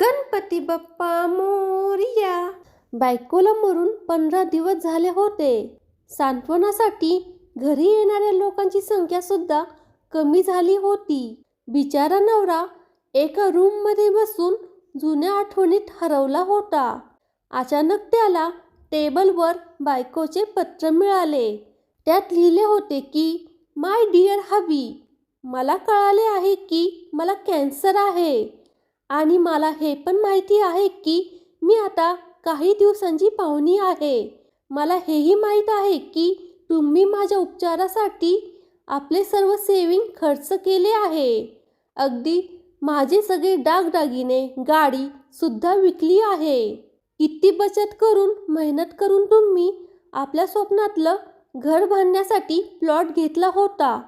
गणपती बाप्पा मोरिया. बायकोला मरून पंधरा दिवस झाले होते. सांत्वनासाठी घरी येणाऱ्या लोकांची संख्या सुद्धा कमी झाली होती. बिचारा नवरा एका रूममध्ये बसून जुन्या आठवणीत हरवला होता. अचानक त्याला टेबलवर बायकोचे पत्र मिळाले. त्यात लिहिले होते की माय डिअर हबी मला कळाले आहे की मला कॅन्सर आहे. आणि मला हे पण माहिती आहे की मी आता काही दिवसांची पाहुणी आहे. मला हेही माहीत आहे की तुम्ही माझ्या उपचारासाठी आपले सर्व सेविंग खर्च केले आहे. अगदी माझे सगळे दागदागिने गाडी सुद्धा विकली आहे. किती बचत करून मेहनत करून तुम्ही आपल्या स्वप्नातलं घर बांधण्यासाठी प्लॉट घेतला होता.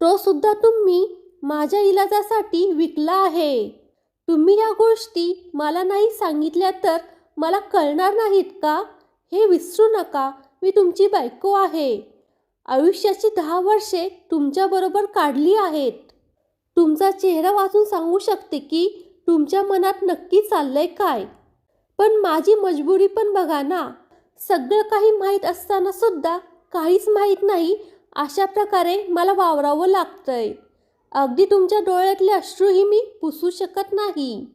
तो सुद्धा तुम्ही माझ्या इलाजासाठी विकला आहे. तुम्ही या गोष्टी मला नाही सांगितल्या तर मला कळणार नाहीत का? हे विसरू नका. मी तुमची बायको आहे. आयुष्याची दहा वर्षे तुमच्याबरोबर काढली आहेत. तुमचा चेहरा वाचून सांगू शकते की तुमच्या मनात नक्की चाललंय काय? पण माझी मजबुरी पण बघा ना. सगळं काही माहीत असताना सुद्धा काहीच माहीत नाही अशा प्रकारे मला वावरावं लागतंय. अगदी तुमच्या डोळ्यातले अश्रूही मी पुसू शकत नाही.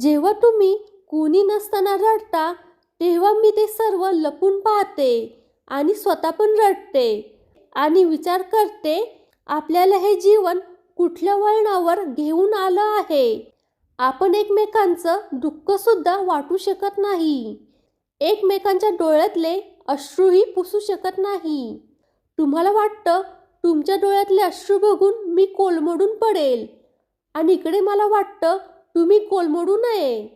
जेव्हा तुम्ही कोणी नसताना रडता तेव्हा मी ते सर्व लपून पाहते आणि स्वतः पण रडते आणि विचार करते आपल्याला हे जीवन कुठल्या वळणावर घेऊन आलं आहे? आपण एकमेकांचं दुःखसुद्धा वाटू शकत नाही. एकमेकांच्या डोळ्यातले अश्रूही पुसू शकत नाही. तुम्हाला वाटतं तुमच्या डोळ्यातले अश्रू बघून मी कोलमडून पडेल. आणि इकडे मला वाटतं तुम्ही कोलमडू नये.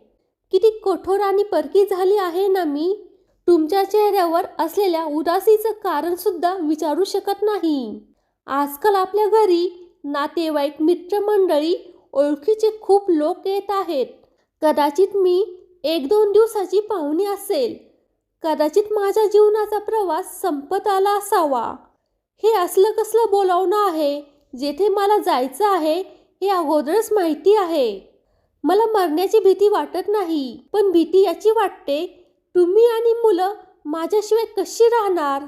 किती कठोर आणि परकी झाली आहे ना मी? तुमच्या चेहऱ्यावर असलेल्या उदासीचं कारणसुद्धा विचारू शकत नाही. आजकाल आपल्या घरी नातेवाईक मित्रमंडळी ओळखीचे खूप लोक येत आहेत. कदाचित मी एक दोन दिवसाची पाहुणी असेल. कदाचित माझ्या जीवनाचा प्रवास संपत आला असावा. हे असलं कसलं बोलावणं आहे? जेथे मला जायचं आहे हे अगोदरच माहिती आहे. मला मरण्याची भीती वाटत नाही पण भीती याची वाटते तुम्ही आणि मुलं माझ्याशिवाय कशी राहणार?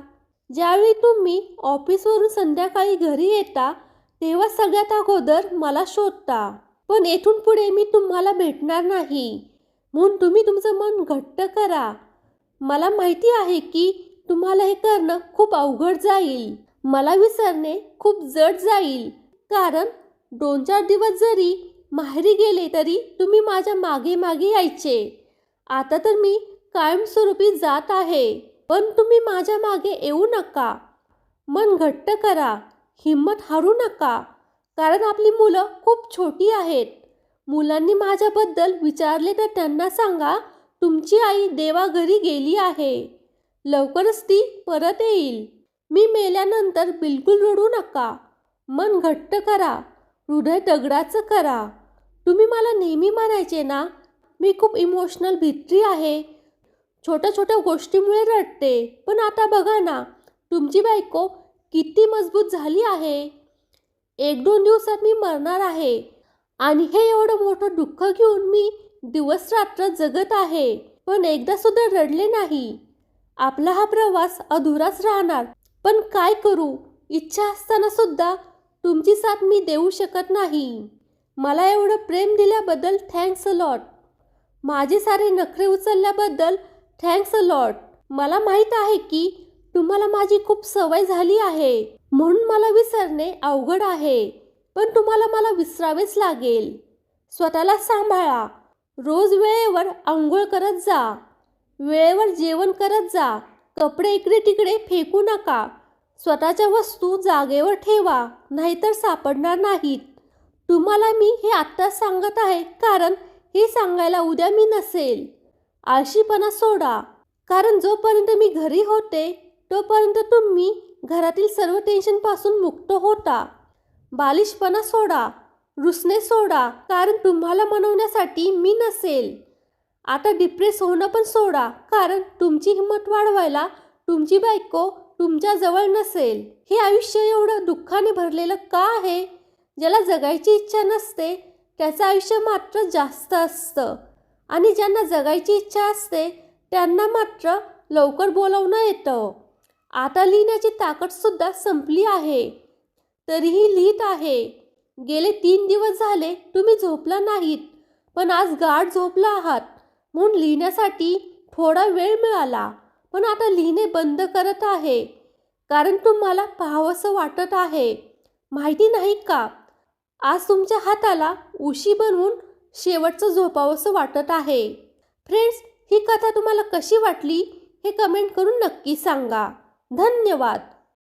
ज्यावेळी तुम्ही ऑफिसवरून संध्याकाळी घरी येता तेव्हा सगळ्यात अगोदर मला शोधता. पण येथून पुढे मी तुम्हाला भेटणार नाही. म्हणून तुम्ही तुमचं मन घट्ट करा. मला माहिती आहे की तुम्हाला हे करणं खूप अवघड जाईल. मला विसरणे खूप जड जाईल. कारण दोन चार दिवस जरी माहेरी गेले तरी तुम्ही माझ्या मागे मागे यायचे. आता तर मी कायमस्वरूपी जात आहे. पण तुम्ही माझ्या मागे येऊ नका. मन घट्ट करा. हिंमत हारू नका. कारण आपली मुलं खूप छोटी आहेत. मुलांनी माझ्याबद्दल विचारले तर त्यांना सांगा तुमची आई देवाघरी गेली आहे. लवकरच ती परत येईल. मी मेल्यानंतर बिलकुल रडू नका. मन घट्ट करा. हृदय दगडाचं करा. तुम्ही मला नेहमी म्हणायचे ना? मी खूप इमोशनल भित्री आहे. छोट्या छोट्या गोष्टीमुळे रडते. पण आता बघा ना तुमची बायको किती मजबूत झाली आहे. एक दोन दिवसात मी मरणार आहे. आणि हे एवढं मोठं दुःख घेऊन मी दिवस रात्र जगत आहे. पण एकदा सुद्धा रडले नाही. आपला हा प्रवास अधुराच राहणार. पण काय करू? इच्छा असताना सुद्धा तुमची साथ मी देऊ शकत नाही. मला एवढं प्रेम दिल्याबद्दल थँक्स अ लॉट माझे सारे नखरे उचलल्याबद्दल थँक्स अ लॉट मला माहीत आहे की तुम्हाला माझी खूप सवय झाली आहे. म्हणून मला विसरणे अवघड आहे. पण तुम्हाला मला विसरावेच लागेल. स्वतःला सांभाळा. रोज वेळेवर आंघोळ करत जा. वेळेवर जेवण करत जा. कपडे इकडे तिकडे फेकू नका. स्वतःच्या वस्तू जागेवर ठेवा नाहीतर सापडणार नाहीत. तुम्हाला मी हे आत्ताच सांगत आहे कारण हे सांगायला उद्या मी नसेल. आळशीपणा सोडा. कारण जोपर्यंत मी घरी होते तोपर्यंत तुम्ही घरातील सर्व टेन्शनपासून मुक्त होता. बालिशपणा सोडा. रुसणे सोडा. कारण तुम्हाला मनवण्यासाठी मी नसेल. आता डिप्रेस होणं पण सोडा कारण तुमची हिंमत वाढवायला तुमची बायको तुमच्याजवळ नसेल. हे आयुष्य एवढं दुःखाने भरलेलं का आहे? ज्याला जगायची इच्छा नसते त्याचं आयुष्य मात्र जास्त असतं. आणि ज्यांना जगायची इच्छा असते त्यांना मात्र लवकर बोलवणं येतं. आता लिहिण्याची ताकदसुद्धा संपली आहे. तरीही लिहित आहे. गेले तीन दिवस झाले तुम्ही झोपला नाहीत पण आज गाढ झोपला आहात. म्हणून लिहिण्यासाठी थोडा वेळ मिळाला. पण आता लिहिणे बंद करत आहे. कारण तुम्हाला पाहावंसं वाटत आहे. माहिती नाही का? आज तुमच्या हाताला उशी बनवून शेवटचं झोपावंसं वाटत आहे. फ्रेंड्स ही कथा तुम्हाला कशी वाटली हे कमेंट करून नक्की सांगा. धन्यवाद!